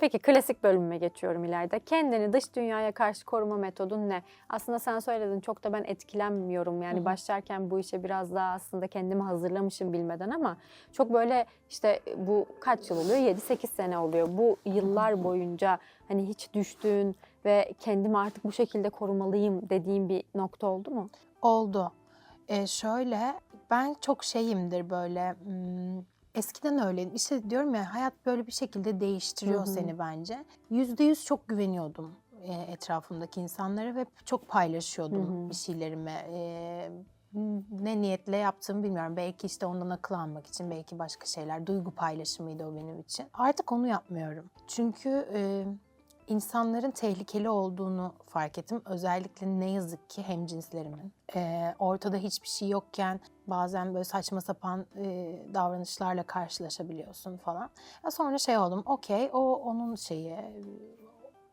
Peki klasik bölümüme geçiyorum ileride. Kendini dış dünyaya karşı koruma metodun ne? Aslında sen söyledin çok da ben etkilenmiyorum. Yani başlarken bu işe biraz daha aslında kendimi hazırlamışım bilmeden ama çok böyle işte bu kaç yıl oluyor? 7-8 sene oluyor. Bu yıllar boyunca hani hiç düştüğün ve kendimi artık bu şekilde korumalıyım dediğin bir nokta oldu mu? Oldu. Ee, şöyle ben çok şeyimdir böyle hmm, eskiden öyleydim. İşte diyorum ya hayat böyle bir şekilde değiştiriyor Hı hı. seni bence. Yüzde yüz çok güveniyordum e, etrafımdaki insanlara ve çok paylaşıyordum Hı hı. bir şeylerimi. Ee, ne niyetle yaptığımı bilmiyorum. Belki işte ondan akıl almak için, belki başka şeyler. Duygu paylaşımıydı o benim için. Artık onu yapmıyorum. Çünkü e, insanların tehlikeli olduğunu fark ettim. Özellikle ne yazık ki hemcinslerimin. Ee, ortada hiçbir şey yokken bazen böyle saçma sapan e, davranışlarla karşılaşabiliyorsun falan. Ya sonra şey oldum, okey o onun şeyi,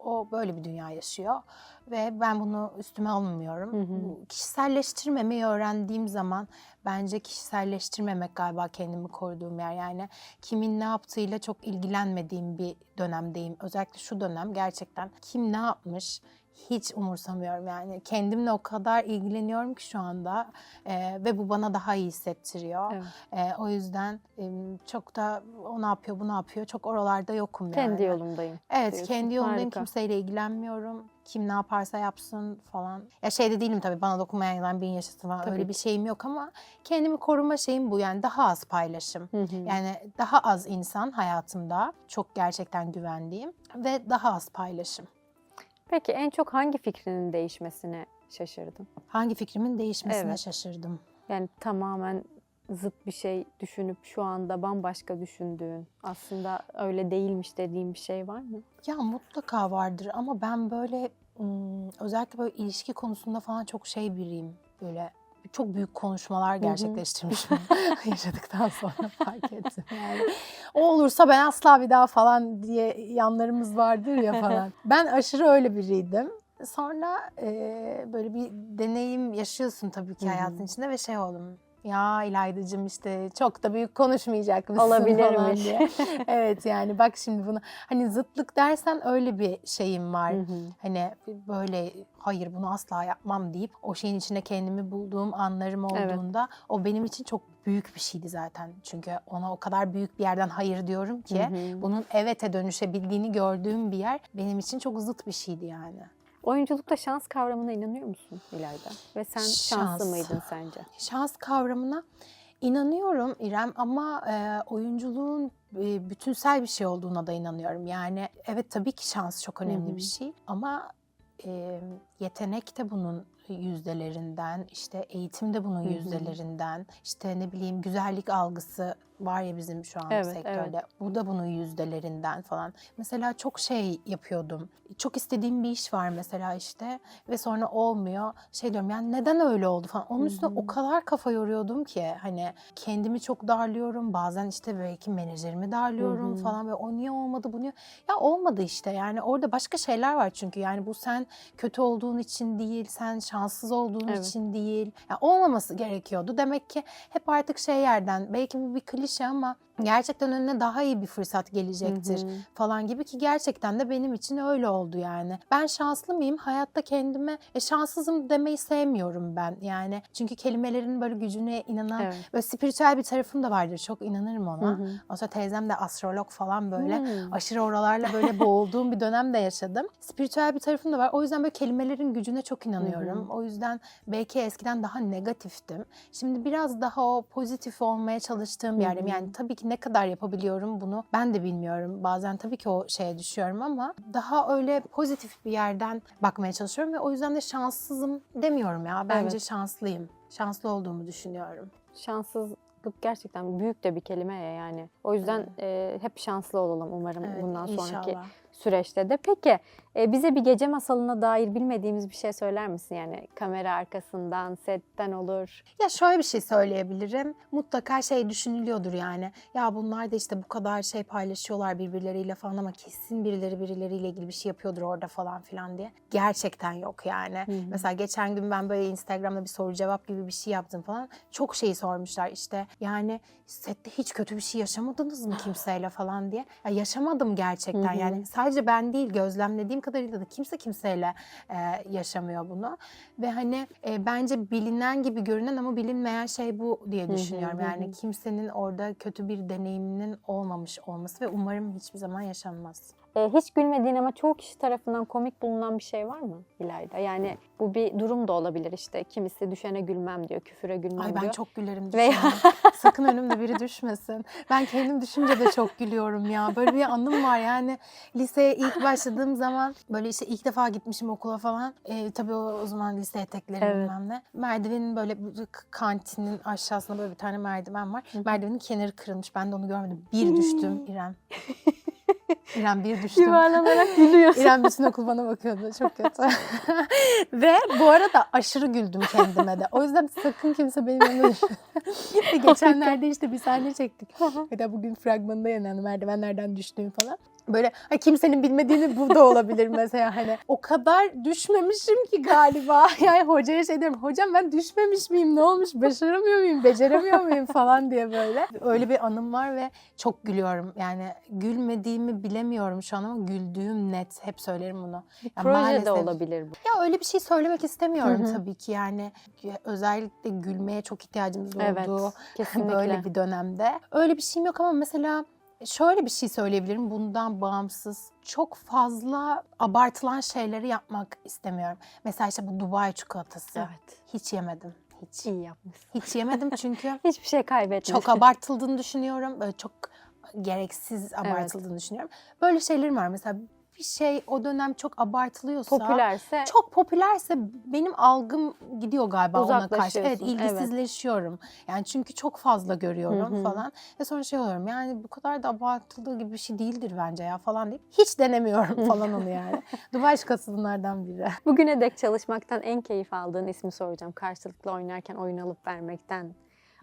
o böyle bir dünya yaşıyor ve ben bunu üstüme almıyorum. Hı hı. Kişiselleştirmemeyi öğrendiğim zaman bence kişiselleştirmemek galiba kendimi koruduğum yer. Yani kimin ne yaptığıyla çok ilgilenmediğim bir dönemdeyim. Özellikle şu dönem gerçekten kim ne yapmış hiç umursamıyorum yani. Kendimle o kadar ilgileniyorum ki şu anda Ee, ve bu bana daha iyi hissettiriyor. Evet. Ee, o yüzden em, çok da o ne yapıyor bu ne yapıyor çok oralarda yokum yani. Kendi yolumdayım. Evet diyorsun. kendi yolumdayım Harika. kimseyle ilgilenmiyorum. Kim ne yaparsa yapsın falan. Ya şeyde değilim tabii bana dokunmayan bin yaşasın falan Tabii öyle ki. bir şeyim yok ama kendimi koruma şeyim bu yani daha az paylaşım. Hı hı. Yani daha az insan hayatımda çok gerçekten güvendiğim ve daha az paylaşım. Peki en çok hangi fikrinin değişmesine şaşırdın? Hangi fikrimin değişmesine Evet. şaşırdım. Yani tamamen zıt bir şey düşünüp şu anda bambaşka düşündüğün, aslında öyle değilmiş dediğin bir şey var mı? Ya mutlaka vardır ama ben böyle ım, özellikle böyle ilişki konusunda falan çok şey biriyim. Böyle çok büyük konuşmalar gerçekleştirmişim yaşadıktan sonra fark ettim. Yani o olursa ben asla bir daha falan diye yanlarımız vardır ya falan. Ben aşırı öyle biriydim. Sonra e, böyle bir deneyim yaşıyorsun tabii ki hayatın içinde ve şey oldum. Ya İlayda'cığım işte çok da büyük konuşmayacak mısın falan Olabilirmiş. diye. evet yani bak şimdi bunu hani zıtlık dersen öyle bir şeyim var. Hı hı. Hani böyle hayır bunu asla yapmam deyip o şeyin içine kendimi bulduğum anlarım Evet. olduğunda o benim için çok büyük bir şeydi zaten. Çünkü ona o kadar büyük bir yerden hayır diyorum ki Hı hı. bunun evete dönüşebildiğini gördüğüm bir yer benim için çok zıt bir şeydi yani. Oyunculukta şans kavramına inanıyor musun İlayda? Ve sen şanslı Şans. mıydın sence? Şans kavramına inanıyorum İrem ama e, oyunculuğun e, bütünsel bir şey olduğuna da inanıyorum. Yani evet tabii ki şans çok önemli hı. bir şey ama e, yetenek de bunun yüzdelerinden, işte eğitim de bunun yüzdelerinden, işte ne bileyim güzellik algısı var ya bizim şu an Evet, sektörde. Bu da bunun yüzdelerinden falan. Mesela çok şey yapıyordum. Çok istediğim bir iş var mesela işte ve sonra olmuyor. Şey diyorum yani neden öyle oldu falan. Onun üstüne hı. o kadar kafa yoruyordum ki hani kendimi çok darlıyorum. Bazen işte belki menajerimi darlıyorum Hı hı. falan ve o niye olmadı bu niye? Ya olmadı işte yani orada başka şeyler var çünkü yani bu sen kötü olduğun için değil, sen şanssız olduğun Evet. için değil. Ya olmaması gerekiyordu. Demek ki hep artık şey yerden belki bir klişe ama gerçekten önüne daha iyi bir fırsat gelecektir Hı hı. falan gibi ki gerçekten de benim için öyle oldu yani. Ben şanslı mıyım? Hayatta kendime e, şanssızım demeyi sevmiyorum ben. Yani çünkü kelimelerin böyle gücüne inanan Evet. böyle spiritüel bir tarafım da vardır. Çok inanırım Hı ona. hı. Teyzem de astrolog falan böyle Hmm. aşırı oralarla böyle boğulduğum bir dönem de yaşadım. Spiritüel bir tarafım da var. O yüzden böyle kelimelerin gücüne çok inanıyorum. Hı O yüzden belki eskiden daha negatiftim. Şimdi biraz daha o pozitif olmaya çalıştığım bir Hı hı. Yani tabii ki ne kadar yapabiliyorum bunu ben de bilmiyorum. Bazen tabii ki o şeye düşüyorum ama daha öyle pozitif bir yerden bakmaya çalışıyorum ve o yüzden de şanssızım demiyorum ya. Bence Evet. şanslıyım. Şanslı olduğumu düşünüyorum. Şanssızlık gerçekten büyük de bir kelime ya yani. O yüzden e, hep şanslı olalım umarım Evet, bundan sonraki inşallah. süreçte de. Peki e, bize bir gece masalına dair bilmediğimiz bir şey söyler misin? Yani kamera arkasından, setten olur. Ya şöyle bir şey söyleyebilirim. Mutlaka şey düşünülüyordur yani. Ya bunlar da işte bu kadar şey paylaşıyorlar birbirleriyle falan ama kesin birileri birileriyle ilgili bir şey yapıyordur orada falan filan diye. Gerçekten yok yani. Hı hı. Mesela geçen gün ben böyle Instagram'da bir soru cevap gibi bir şey yaptım falan. Çok şeyi sormuşlar işte. Yani sette hiç kötü bir şey yaşamadınız mı kimseyle falan diye. Ya yaşamadım gerçekten Hı hı. yani. Sadece ben değil gözlemlediğim kadarıyla da kimse kimseyle e, yaşamıyor bunu. Ve hani e, bence bilinen gibi görünen ama bilinmeyen şey bu diye düşünüyorum. Yani kimsenin orada kötü bir deneyiminin olmamış olması ve umarım hiçbir zaman yaşanmaz. E, hiç gülmediğin ama çoğu kişi tarafından komik bulunan bir şey var mı İlayda? Yani bu bir durum da olabilir işte. Kimisi düşene gülmem diyor, küfüre gülmem Ay ben diyor. çok gülerim Veya- düşene. Sakın önümde biri düşmesin. Ben kendim düşünce de çok gülüyorum ya. Böyle bir anım var yani. Liseye ilk başladığım zaman böyle işte ilk defa gitmişim okula falan. E, tabii o, o zaman lise etekleri Evet. bilmem ne. Merdivenin böyle kantinin aşağısında böyle bir tane merdiven var. Merdivenin kenarı kırılmış. Ben de onu görmedim. Bir düştüm İrem. İrem bir düştüm. Yuvarlanarak gülüyorsun. İrem bütün okul bana bakıyordu. Çok kötü. Ve bu arada aşırı güldüm kendime de. O yüzden sakın kimse benim yanımda Geçenlerde işte bir sahne çektik. Hatta bugün fragmanında yanandı merdivenlerden düştüğüm falan. Böyle ha, kimsenin bilmediğini bu da olabilir mesela hani. O kadar düşmemişim ki galiba. Yani hocaya şey diyorum. Hocam ben düşmemiş miyim? Ne olmuş? Başaramıyor muyum? Beceremiyor muyum? falan diye böyle. Öyle bir anım var ve çok gülüyorum. Yani gülmediğimi bilemiyorum şu an ama güldüğüm net. Hep söylerim bunu. Ya Proje de olabilir bu. ya öyle bir şey söylemek istemiyorum Hı hı. tabii ki yani özellikle gülmeye çok ihtiyacımız Evet, olduğu kesinlikle. böyle bir dönemde. Öyle bir şeyim yok ama mesela şöyle bir şey söyleyebilirim bundan bağımsız. Çok fazla abartılan şeyleri yapmak istemiyorum. Mesela işte bu Dubai çikolatası. Evet. Hiç yemedim. Hiç. İyi yapmışsın. Hiç yemedim çünkü Hiçbir şey kaybetmesin. çok abartıldığını düşünüyorum. Böyle çok gereksiz abartıldığını düşünüyorum. Böyle şeylerim var. Mesela bir şey o dönem çok abartılıyorsa Popülerse çok popülerse benim algım gidiyor galiba ona karşı. Evet Uzaklaşıyorsun, evet. ilgisizleşiyorum. Yani çünkü çok fazla görüyorum Hı hı. falan. Ve sonra şey oluyorum yani bu kadar da abartıldığı gibi bir şey değildir bence ya falan deyip hiç denemiyorum falan onu yani. Dubai şikası bunlardan biri. bugüne dek çalışmaktan en keyif aldığın ismi soracağım. Karşılıklı oynarken oyun alıp vermekten,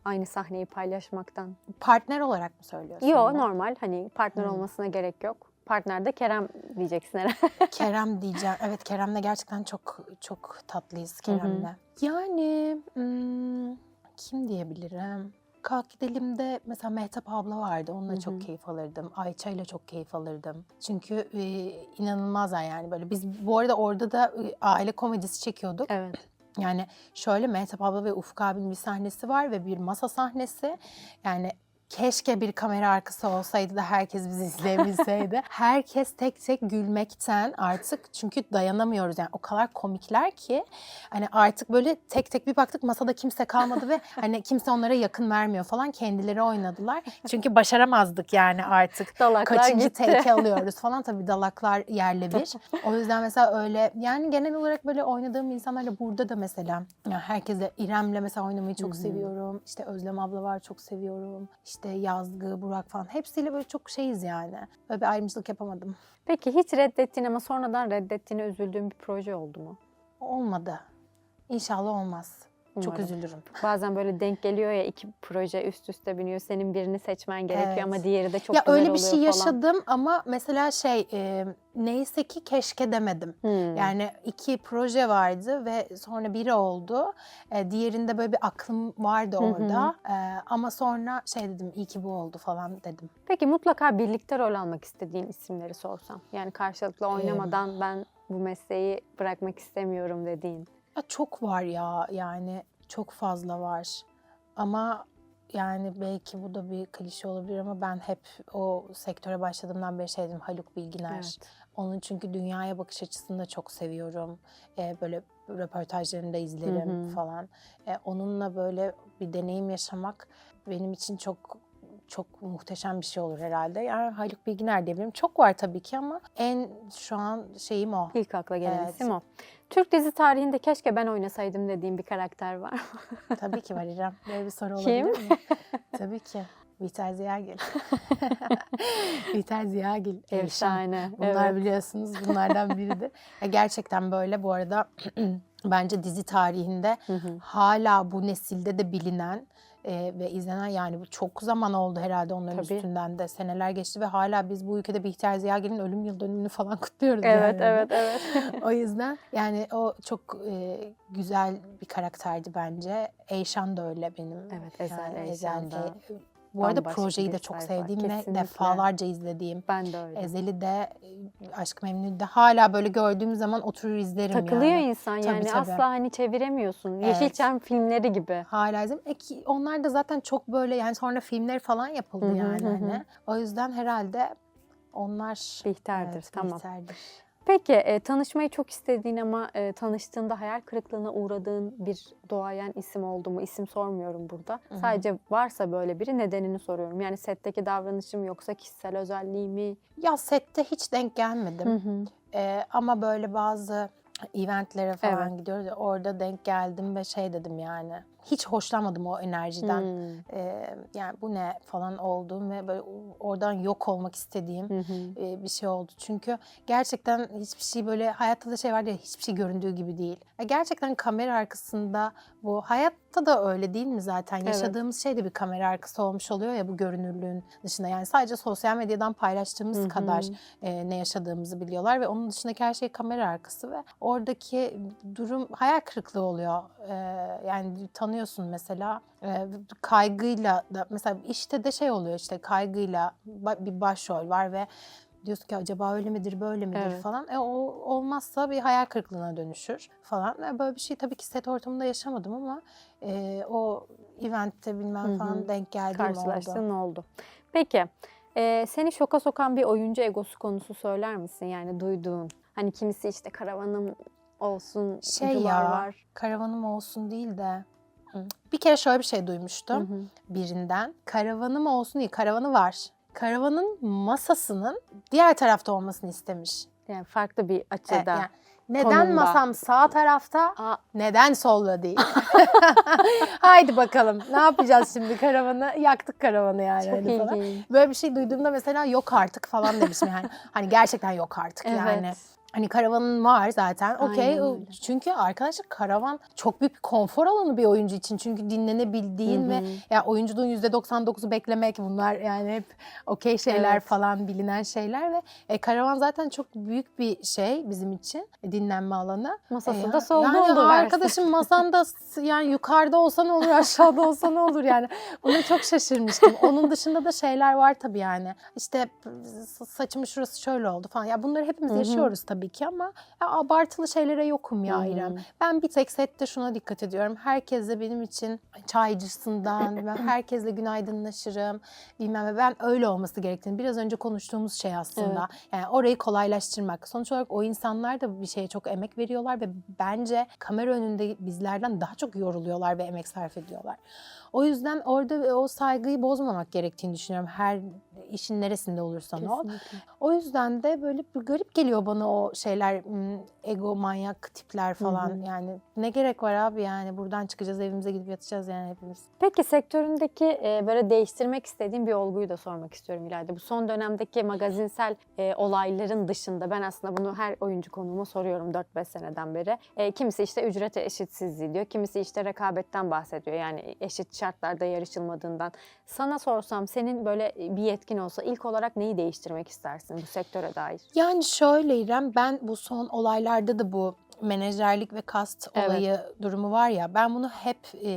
aynı sahneyi paylaşmaktan. Partner olarak mı söylüyorsun? Yo bunu? normal hani partner Hı. olmasına gerek yok. Partner de Kerem diyeceksin herhalde. Kerem diyeceğim. Evet Kerem'le gerçekten çok çok tatlıyız Hı hı. Kerem'le. Yani hmm, kim diyebilirim? Kalk gidelim de mesela Mehtap abla vardı. Onunla çok keyif alırdım. Ayça ile çok keyif alırdım. Çünkü e, inanılmazlar yani böyle. Biz bu arada orada da e, aile komedisi çekiyorduk. evet. Yani şöyle Mehtap abla ve Ufuk abinin bir sahnesi var ve bir masa sahnesi. Yani keşke bir kamera arkası olsaydı da herkes bizi izleyebilseydi. herkes tek tek gülmekten artık çünkü dayanamıyoruz yani o kadar komikler ki hani artık böyle tek tek bir baktık masada kimse kalmadı ve hani kimse onlara yakın vermiyor falan kendileri oynadılar. Çünkü başaramazdık yani artık. Dalaklar Kaçıncı gitti. alıyoruz falan tabii dalaklar yerle bir. O yüzden mesela öyle yani genel olarak böyle oynadığım insanlarla burada da mesela ya herkese İrem'le mesela oynamayı çok seviyorum. İşte Özlem abla var çok seviyorum. İşte Yazgı, Burak falan hepsiyle böyle çok şeyiz yani. Böyle bir ayrımcılık yapamadım. Peki hiç reddettiğin ama sonradan reddettiğine üzüldüğün bir proje oldu mu? Olmadı. İnşallah olmaz. Çok Umarım. üzülürüm. Bazen böyle denk geliyor ya iki proje üst üste biniyor. Senin birini seçmen gerekiyor Evet. ama diğeri de çok ya güzel öyle bir şey falan. yaşadım ama mesela şey e, neyse ki keşke demedim. Hmm. Yani iki proje vardı ve sonra biri oldu. E, diğerinde böyle bir aklım vardı Hı hı. orada. E, ama sonra şey dedim iyi ki bu oldu falan dedim. Peki mutlaka birlikte rol almak istediğin isimleri sorsam. Yani karşılıklı oynamadan ben bu mesleği bırakmak istemiyorum dediğin. Ya çok var ya yani çok fazla var. Ama yani belki bu da bir klişe olabilir ama ben hep o sektöre başladığımdan beri şey dedim Haluk Bilginer. Evet. Onun çünkü dünyaya bakış açısını da çok seviyorum. Ee, böyle röportajlarını da izlerim Hı hı. falan. Ee, onunla böyle bir deneyim yaşamak benim için çok çok muhteşem bir şey olur herhalde. Yani Haluk Bilginer diyebilirim. Çok var tabii ki ama en şu an şeyim o. İlk akla gelen Evet. isim o. Türk dizi tarihinde keşke ben oynasaydım dediğim bir karakter var. Tabii ki var İrem. Böyle bir soru Kim? olabilir mi? tabii ki. Bihter Ziyagil. Bihter Ziyagil. Efsane. Bunlar evet. biliyorsunuz bunlardan biridir. Ya gerçekten böyle bu arada bence dizi tarihinde Hı hı. hala bu nesilde de bilinen e, ve izlenen yani bu çok zaman oldu herhalde onların Tabii. üstünden de seneler geçti ve hala biz bu ülkede Bihter Ziyagil'in ölüm yıl dönümünü falan kutluyoruz. Evet, yani. evet, evet. o yüzden yani o çok e, güzel bir karakterdi bence. Eyşan da öyle benim. Evet, Ezel Yani Eyşan da e, Bu arada projeyi de çok sevdiğim ve kesinlikle. defalarca izlediğim. Ben de öyle. Ezeli de Aşk Memnu'yu da hala böyle gördüğüm zaman oturur izlerim Takılıyor yani. insan Tabii, yani tabii. asla hani çeviremiyorsun. Evet. Yeşilçam filmleri gibi. Hala izlerim. E ki onlar da zaten çok böyle yani sonra filmleri falan yapıldı Hı hı, yani. hı hı. hani. O yüzden herhalde onlar Bihterdir evet, tamam. Bihter'dir. Peki e, tanışmayı çok istediğin ama e, tanıştığında hayal kırıklığına uğradığın bir doğayan isim oldu mu? İsim sormuyorum burada. Hı hı. Sadece varsa böyle biri nedenini soruyorum. Yani setteki davranışım yoksa kişisel özelliği mi? Ya sette hiç denk gelmedim. Hı hı. Ee, ama böyle bazı eventlere falan Evet. gidiyoruz ya orada denk geldim ve şey dedim yani hiç hoşlanmadım o enerjiden. Hmm. Ee, yani bu ne falan olduğum ve böyle oradan yok olmak istediğim e, bir şey oldu. Çünkü gerçekten hiçbir şey böyle hayatta da şey var ya hiçbir şey göründüğü gibi değil. Ya gerçekten kamera arkasında bu hayatta da öyle değil mi zaten? Evet. Yaşadığımız şey de bir kamera arkası olmuş oluyor ya bu görünürlüğün dışında. Yani sadece sosyal medyadan paylaştığımız kadar e, ne yaşadığımızı biliyorlar ve onun dışındaki her şey kamera arkası ve oradaki durum hayal kırıklığı oluyor. E, yani tanıyorsun mesela e, kaygıyla da mesela işte de şey oluyor işte kaygıyla bir başrol var ve diyorsun ki acaba öyle midir böyle midir Evet. falan. E, o olmazsa bir hayal kırıklığına dönüşür falan. E, böyle bir şey tabii ki set ortamında yaşamadım ama e, o eventte bilmem Hı hı. falan denk geldiğim oldu. Karşılaştığın oldu. Peki e, seni şoka sokan bir oyuncu egosu konusu söyler misin? Yani duyduğun. Hani kimisi işte karavanım olsun, Şey ya, var. Karavanım olsun değil de hı, bir kere şöyle bir şey Hı duymuştum hı. birinden. Karavanım olsun değil, karavanı var. Karavanın masasının diğer tarafta olmasını istemiş. Yani farklı bir E, açıda. yani neden konumda. masam sağ tarafta, Aa, neden solda değil? Haydi bakalım ne yapacağız şimdi karavanı? Yaktık karavanı yani. çok hani falan. Böyle bir şey duyduğumda mesela yok artık falan demişim yani. Hani gerçekten yok artık yani. Hani karavanın var zaten. Okey. Çünkü arkadaşlar karavan çok büyük bir konfor alanı bir oyuncu için. Çünkü dinlenebildiğin ve ya oyunculuğun %99'u beklemek bunlar yani hep okey şeyler Evet. falan bilinen şeyler ve e, karavan zaten çok büyük bir şey bizim için e, dinlenme alanı. Masası E, da solda yani oldu arkadaşım masanda yani yukarıda olsa ne olur aşağıda olsa ne olur yani. Buna çok şaşırmıştım. Onun dışında da şeyler var tabii yani. İşte s- saçımın şurası şöyle oldu falan. Ya bunları hepimiz yaşıyoruz tabii ki ama ya abartılı şeylere yokum ya. İrem. Ben bir tek sette şuna dikkat ediyorum. Herkesle benim için çaycısından bilmem herkesle günaydınlaşırım. Bilmem ve ben öyle olması gerektiğini biraz önce konuştuğumuz şey aslında. Yani orayı kolaylaştırmak. Sonuç olarak o insanlar da bir şeye çok emek veriyorlar ve bence kamera önünde bizlerden daha çok yoruluyorlar ve emek sarf ediyorlar. O yüzden orada o saygıyı bozmamak gerektiğini düşünüyorum. Her işin neresinde olursan ol. Kesinlikle. O yüzden de böyle bir garip geliyor bana o şeyler m, ego manyak tipler falan Hı hı. yani ne gerek var abi yani buradan çıkacağız evimize gidip yatacağız yani hepimiz. Peki sektöründeki e, böyle değiştirmek istediğim bir olguyu da sormak istiyorum İlayda. Bu son dönemdeki magazinsel e, olayların dışında ben aslında bunu her oyuncu konuğuma soruyorum 4-5 seneden beri. E, kimisi işte ücret eşitsizliği diyor, kimisi işte rekabetten bahsediyor. Yani eşit şartlarda yarışılmadığından. Sana sorsam senin böyle bir yetkin olsa ilk olarak neyi değiştirmek istersin bu sektöre dair? Yani şöyle İrem ben bu son olaylarda da bu menajerlik ve kast Evet. olayı durumu var ya ben bunu hep e,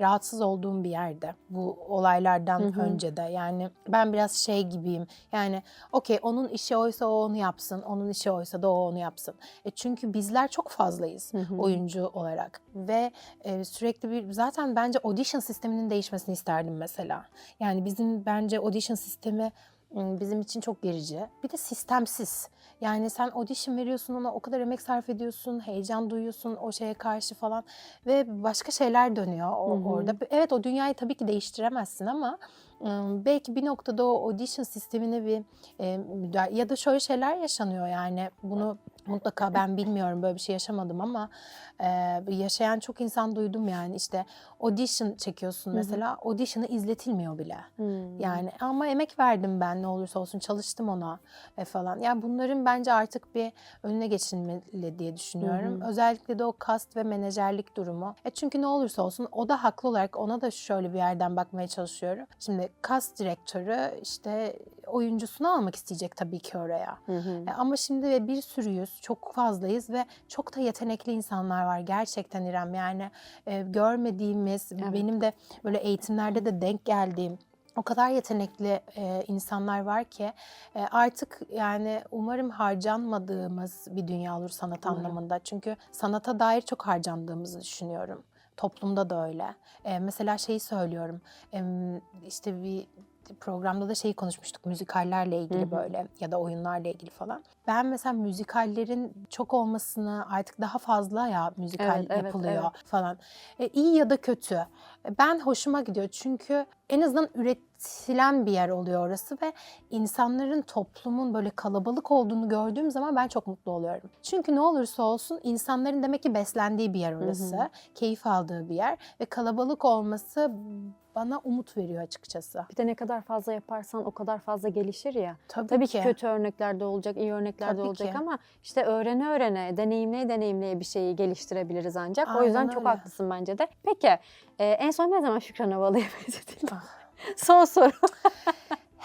rahatsız olduğum bir yerde bu olaylardan Hı hı. önce de yani ben biraz şey gibiyim yani okey onun işi oysa o onu yapsın onun işi oysa da o onu yapsın e çünkü bizler çok fazlayız Hı hı. oyuncu olarak ve e, sürekli bir zaten bence audition sisteminin değişmesini isterdim mesela yani bizim bence audition sistemi bizim için çok gerici. Bir de sistemsiz. Yani sen audition veriyorsun ona o kadar emek sarf ediyorsun, heyecan duyuyorsun o şeye karşı falan ve başka şeyler dönüyor o, orada. Evet o dünyayı tabii ki değiştiremezsin ama belki bir noktada o audition sistemine bir e, ya da şöyle şeyler yaşanıyor yani bunu mutlaka ben bilmiyorum böyle bir şey yaşamadım ama e, yaşayan çok insan duydum yani işte audition çekiyorsun mesela audition'ı izletilmiyor bile. Hmm. Yani ama emek verdim ben ne olursa olsun çalıştım ona e, falan. Yani bunların bence artık bir önüne geçilmeli diye düşünüyorum. Özellikle de o kast ve menajerlik durumu. E çünkü ne olursa olsun o da haklı olarak ona da şöyle bir yerden bakmaya çalışıyorum. Şimdi kast direktörü işte oyuncusunu almak isteyecek tabii ki oraya. Hı hı. E, Ama şimdi bir sürüyüz, çok fazlayız ve çok da yetenekli insanlar var gerçekten İrem. Yani e, görmediğimiz, Evet. benim de böyle eğitimlerde de denk geldiğim o kadar yetenekli e, insanlar var ki e, artık yani umarım harcanmadığımız bir dünya olur sanat Umarım. anlamında. Çünkü sanata dair çok harcandığımızı düşünüyorum. Toplumda da öyle. E, mesela şeyi söylüyorum. Em, işte bir programda da şeyi konuşmuştuk müzikallerle ilgili Hı hı. böyle ya da oyunlarla ilgili falan. Ben mesela müzikallerin çok olmasını artık daha fazla ya müzikal Evet, evet, yapılıyor evet. falan. E, iyi ya da kötü. E, Ben hoşuma gidiyor çünkü en azından üretilen bir yer oluyor orası ve insanların toplumun böyle kalabalık olduğunu gördüğüm zaman ben çok mutlu oluyorum. Çünkü ne olursa olsun insanların demek ki beslendiği bir yer orası. hı. Keyif aldığı bir yer ve kalabalık olması bana umut veriyor açıkçası. Bir de ne kadar fazla yaparsan o kadar fazla gelişir ya. Tabii, Tabii ki. ki kötü örnekler de olacak, iyi örnekler de Tabii olacak ki. ama işte öğrene öğrene, deneyimleye deneyimleye bir şeyi geliştirebiliriz ancak. o Aynen yüzden çok öyle. haklısın bence de. Peki e, en son ne zaman Şükran Havalı'ya benzetildi? Ah. Son soru.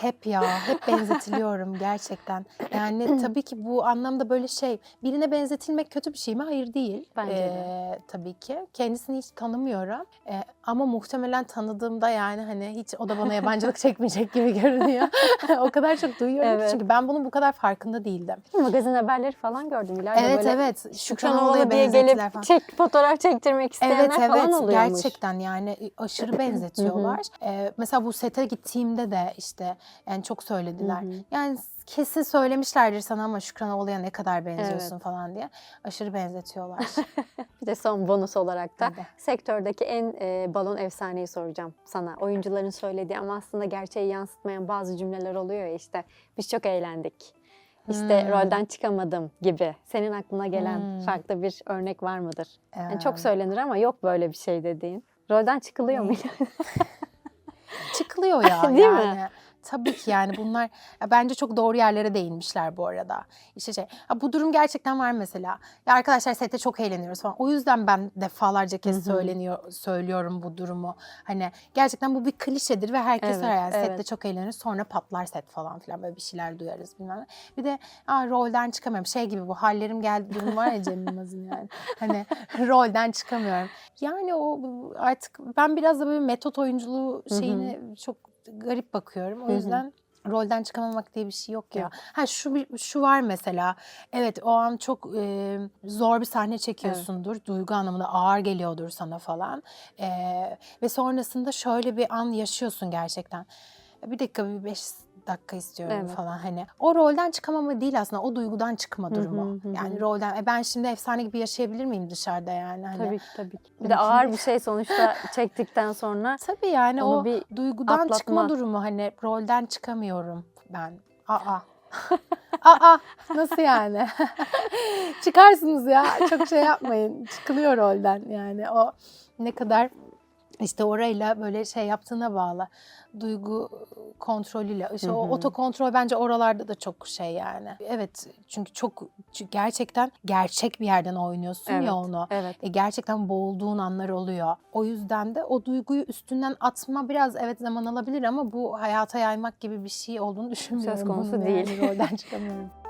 Hep ya, hep benzetiliyorum gerçekten. Yani tabii ki bu anlamda böyle şey, birine benzetilmek kötü bir şey mi? Hayır değil. Bence de. Ee, tabii ki. Kendisini hiç tanımıyorum. Ee, ama muhtemelen tanıdığımda yani hani hiç o da bana yabancılık çekmeyecek gibi görünüyor. o kadar çok duyuyorum ki Evet. çünkü ben bunun bu kadar farkında değildim. Magazin haberleri falan gördüm ileride Evet böyle. evet. Şükran Havalı'ya Havalı diye gelip falan. çek, fotoğraf çektirmek isteyenler Evet falan evet oluyormuş. gerçekten yani aşırı benzetiyorlar. Ee, mesela bu sete gittiğimde de işte yani çok söylediler. Hı hı. Yani kesin söylemişlerdir sana ama Şükran Oğlu'ya ne kadar benziyorsun Evet. falan diye. Aşırı benzetiyorlar. Bir de son bonus olarak da Hadi. sektördeki en e, balon efsaneyi soracağım sana. Oyuncuların söylediği ama aslında gerçeği yansıtmayan bazı cümleler oluyor ya işte biz çok eğlendik. İşte Hmm. rolden çıkamadım gibi. Senin aklına gelen Hmm. farklı bir örnek var mıdır? Yani Ee, çok söylenir ama yok böyle bir şey dediğin. Rolden çıkılıyor mu? Çıkılıyor ya Değil mi? Tabii ki yani bunlar ya bence çok doğru yerlere değinmişler bu arada. İşte şey, ha bu durum gerçekten var mesela. Ya arkadaşlar sette çok eğleniyoruz falan. O yüzden ben defalarca kez Hı hı. söyleniyor söylüyorum bu durumu. Hani gerçekten bu bir klişedir ve herkes Evet, söyler yani sette evet. çok eğleniriz sonra patlar set falan filan böyle bir şeyler duyarız bilmem ne. Bir de Aa, rolden çıkamıyorum. Şey gibi bu hallerim geldi durum var ya Cem Yılmaz'ın yani. Hani rolden çıkamıyorum. Yani o artık ben biraz da böyle metot oyunculuğu şeyine çok garip bakıyorum. O yüzden rolden çıkamamak diye bir şey yok ya. Ha şu şu var mesela. Evet o an çok e, zor bir sahne çekiyorsundur. Duygu anlamında ağır geliyordur sana falan. E, ve sonrasında şöyle bir an yaşıyorsun gerçekten. Bir dakika bir beş dakika istiyorum Evet. falan hani. O rolden çıkamama değil aslında o duygudan çıkma Hı hı, durumu. hı hı. Yani rolden e ben şimdi efsane gibi yaşayabilir miyim dışarıda yani hani. tabii ki tabii ki. Bir de ağır bir şey sonuçta çektikten sonra Tabii yani o bir duygudan çıkma atlatma. durumu hani rolden çıkamıyorum ben. Aa. Aa nasıl yani? Çıkarsınız ya çok şey yapmayın. Çıkılıyor rolden yani o ne kadar işte orayla böyle şey yaptığına bağlı. Duygu kontrolüyle. İşte o Hı hı. otokontrol bence oralarda da çok şey yani. Evet çünkü çok çünkü gerçekten gerçek bir yerden oynuyorsun Evet. ya onu. evet. E, gerçekten boğulduğun anlar oluyor. O yüzden de o duyguyu üstünden atma biraz evet zaman alabilir ama bu hayata yaymak gibi bir şey olduğunu düşünmüyorum. konusu bunun değil. Yani rolden çıkamıyorum.